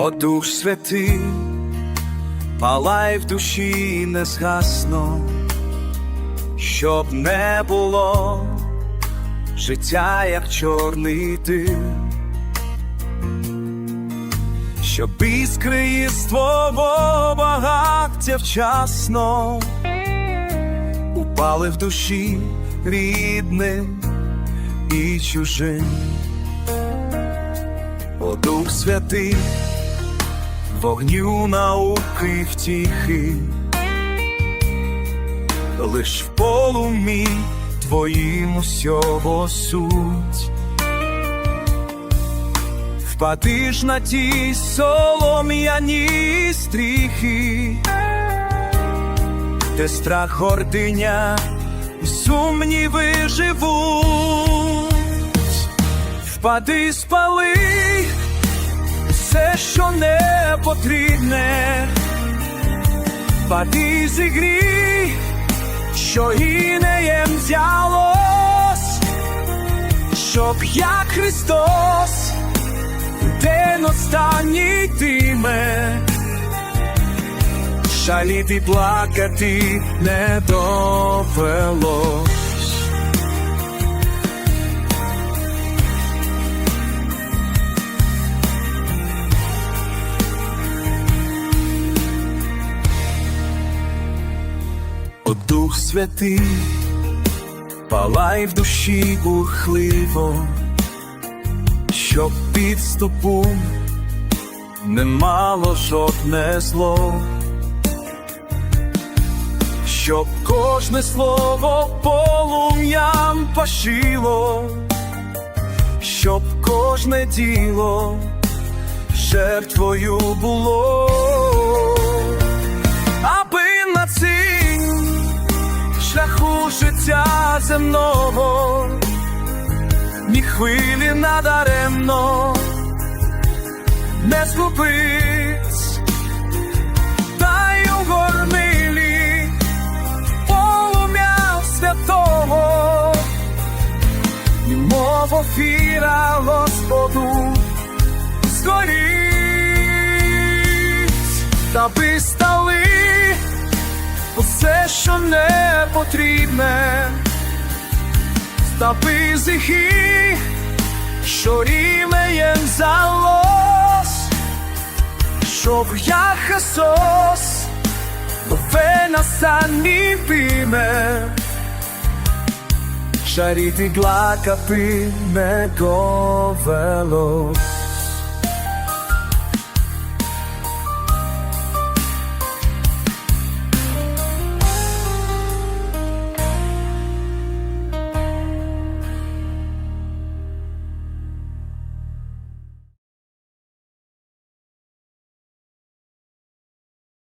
О Дух Святий, палай в душі не згасно, щоб не було життя, як чорний дим, щоб іскри твого багаття вчасно упали в душі рідним і чужим. О Дух Святий, вогню науки втіхи, лиш в полумі твоїм усього суть. Впади ж на ті солом'яні стріхи, де страх гординя і сумніви живуть впади, спали все, що не потрібне, впади, зігрій, що інеєм взялось, щоб як Христос день останній йтиме, шаліти плакати не довелось. О Дух Святий, палай в душі бурхливо, щоб підступу не мало жодне зло, щоб кожне слово полум'ям пашило, щоб кожне діло жертвою було життя земного ні хвилі надаремно не згубить, та й у горнилі полум'я святого, мов офіра Господу згоріть, та би стали усе, що не потрібне, стапи зихи, що рівнеєм залос, щоб я Христос, нове настанні пиме, шаріти глакапи не говелось.